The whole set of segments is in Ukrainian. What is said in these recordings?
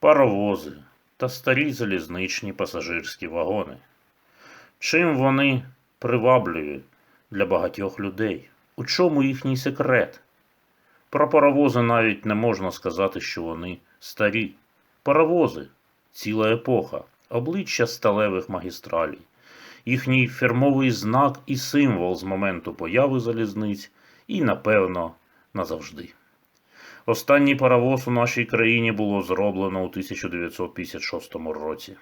паровози та старі залізничні пасажирські вагони. Чим вони привабливі для багатьох людей? У чому їхній секрет? Про паровози навіть не можна сказати, що вони старі. Паровози ціла епоха, обличчя сталевих магістралей, їхній фірмовий знак і символ з моменту появи залізниць і, напевно, назавжди. Останній паровоз у нашій країні було зроблено у 1956 році.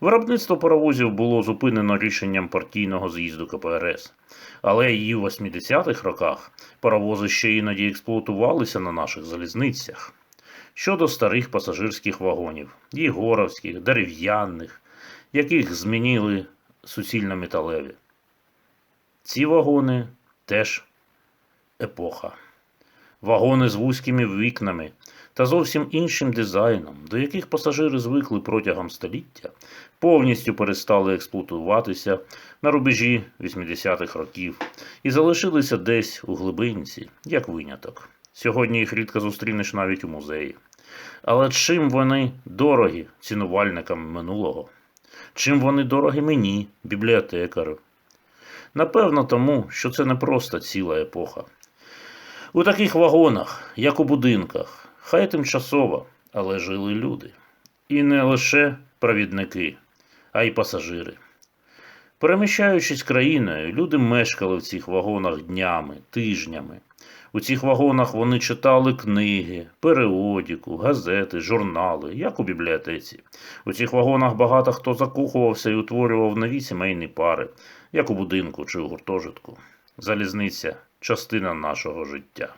Виробництво паровозів було зупинено рішенням партійного з'їзду КПРС, але і в 80-х роках паровози ще іноді експлуатувалися на наших залізницях. Щодо старих пасажирських вагонів, єгоровських, дерев'яних, яких змінили суцільно металеві. Ці вагони теж епоха. Вагони з вузькими вікнами та зовсім іншим дизайном, до яких пасажири звикли протягом століття, повністю перестали експлуатуватися на рубежі 80-х років і залишилися десь у глибинці, як виняток. Сьогодні їх рідко зустрінеш навіть у музеї. Але чим вони дорогі цінувальникам минулого? Чим вони дорогі мені, бібліотекарю? Напевно, тому, що це не просто ціла епоха. У таких вагонах, як у будинках, хай тимчасово, але жили люди. І не лише провідники, а й пасажири. Переміщаючись країною, люди мешкали в цих вагонах днями, тижнями. У цих вагонах вони читали книги, періодику, газети, журнали, як у бібліотеці. У цих вагонах багато хто закохувався і утворював нові сімейні пари, як у будинку чи у гуртожитку. Залізниця частина нашого життя.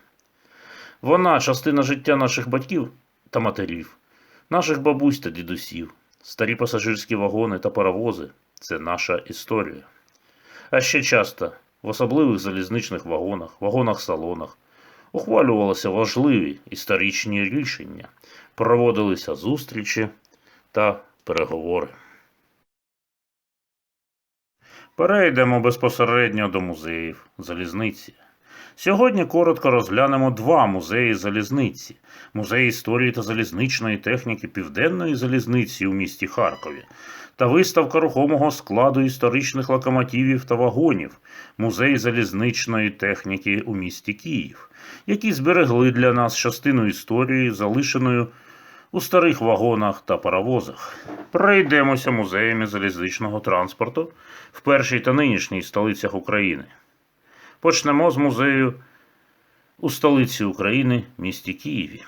Вона частина життя наших батьків та матерів, наших бабусь та дідусів, старі пасажирські вагони та паровози це наша історія. А ще часто в особливих залізничних вагонах, вагонах-салонах ухвалювалися важливі історичні рішення, проводилися зустрічі та переговори. Перейдемо безпосередньо до музеїв залізниці. Сьогодні коротко розглянемо два музеї залізниці: музей історії та залізничної техніки Південної залізниці у місті Харкові та виставка рухомого складу історичних локомотивів та вагонів, музей залізничної техніки у місті Київ, які зберегли для нас частину історії, залишеною у старих вагонах та паровозах. Пройдемося музеями залізничного транспорту в першій та нинішній столицях України. Почнемо з музею у столиці України, місті Києві.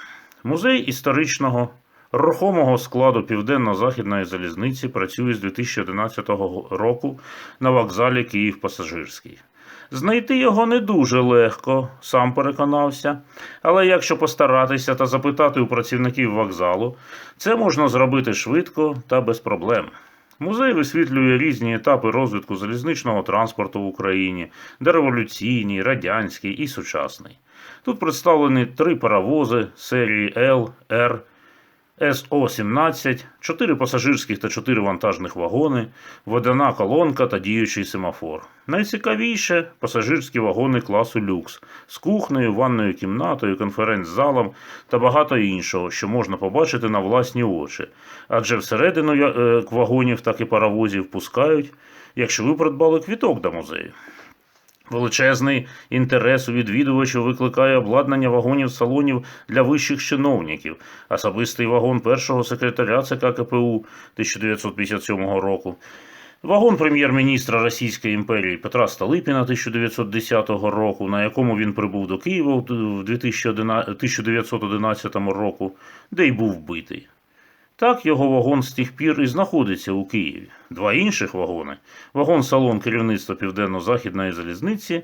Музей історичного рухомого складу Південно-Західної залізниці працює з 2011 року на вокзалі Київ Пасажирський. Знайти його не дуже легко, сам переконався. Але якщо постаратися та запитати у працівників вокзалу, це можна зробити швидко та без проблем. Музей висвітлює різні етапи розвитку залізничного транспорту в Україні, дореволюційний, радянський і сучасний. Тут представлені три паровози серії Л, Р, СО-17, чотири пасажирських та чотири вантажних вагони, водяна колонка та діючий семафор. Найцікавіше пасажирські вагони класу люкс з кухнею, ванною кімнатою, конференц-залом та багато іншого, що можна побачити на власні очі. Адже всередину е, вагонів, так і паровозів пускають, якщо ви придбали квіток до музею. Величезний інтерес у відвідувачів викликає обладнання вагонів салонів для вищих чиновників, особистий вагон першого секретаря ЦК КПУ 1957 року, вагон прем'єр-міністра Російської імперії Петра Столипіна 1910 року, на якому він прибув до Києва в 1911 року, де й був вбитий. Так його вагон з тих пір і знаходиться у Києві. Два інших вагони вагон-салон керівництва Південно-Західної залізниці,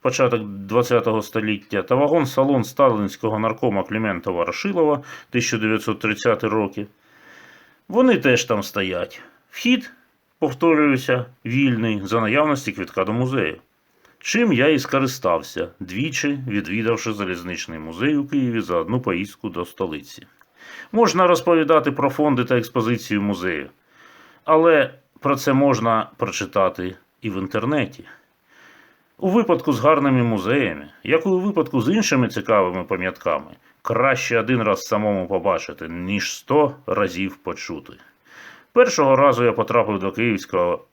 початок ХХ століття, та вагон-салон сталінського наркома Клімента Ворошилова 1930 роки. Вони теж там стоять. Вхід, повторююся, вільний за наявності квітка до музею. Чим я і скористався, двічі відвідавши залізничний музей у Києві за одну поїздку до столиці. Можна розповідати про фонди та експозицію музею, але про це можна прочитати і в інтернеті. У випадку з гарними музеями, як і у випадку з іншими цікавими пам'ятками, Краще один раз самому побачити, ніж сто разів почути. Першого разу я потрапив до Київського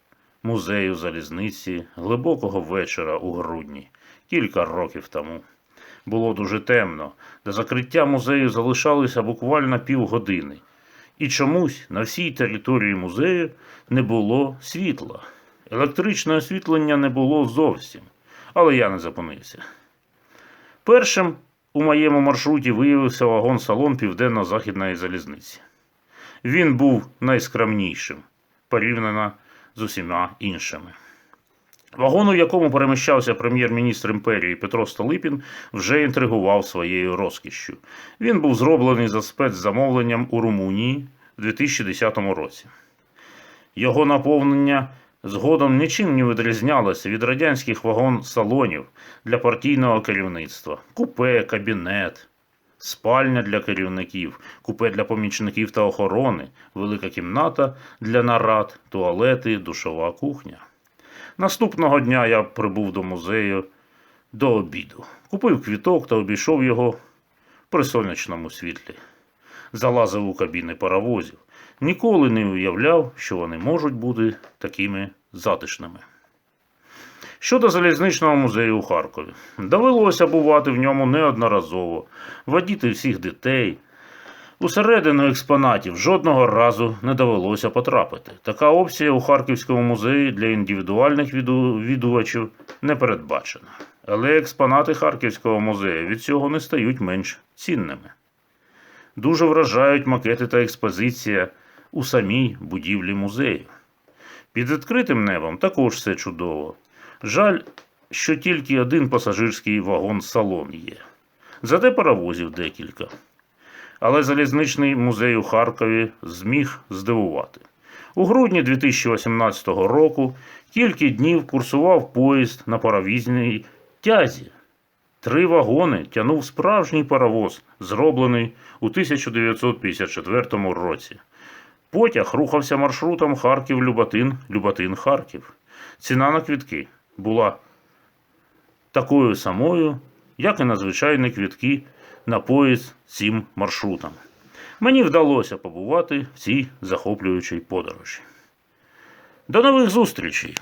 музею залізниці глибокого вечора у грудні, кілька років тому. Було дуже темно, до закриття музею залишалося буквально півгодини. І чомусь на всій території музею не було світла. Електричне освітлення не було зовсім, але я не зупинився. Першим у моєму маршруті виявився вагон-салон Південно-Західної залізниці. Він був найскромнішим порівняно з усіма іншими. Вагон, у якому переміщався прем'єр-міністр імперії Петро Столипін, вже інтригував своєю розкішшю. Він був зроблений за спецзамовленням у Румунії в 2010 році. Його наповнення згодом нічим не відрізнялося від радянських вагон-салонів для партійного керівництва, купе, кабінет, спальня для керівників, купе для помічників та охорони, велика кімната для нарад, туалети, душова кухня. Наступного дня я прибув до музею до обіду, купив квіток та обійшов його при сонячному світлі. Залазив у кабіни паровозів. Ніколи не уявляв, що вони можуть бути такими затишними. Щодо залізничного музею у Харкові, довелося бувати в ньому неодноразово, водіти всіх дітей. Усередину експонатів жодного разу не довелося потрапити. Така опція у Харківському музеї для індивідуальних віду- відвідувачів не передбачена. Але експонати Харківського музею від цього не стають менш цінними. Дуже вражають макети та експозиція у самій будівлі музею. Під відкритим небом також все чудово. Жаль, що тільки один пасажирський вагон-салон є. Зате паровозів декілька. Але залізничний музей у Харкові зміг здивувати. У грудні 2018 року кілька днів курсував поїзд на паровізній тязі. Три вагони тягнув справжній паровоз, зроблений у 1954 році. Потяг рухався маршрутом Харків-Люботин, Люботин-Харків. Ціна на квітки була такою самою, як і на звичайні квітки на поїзд цим маршрутом. Мені вдалося побувати в цій захоплюючій подорожі. До нових зустрічей!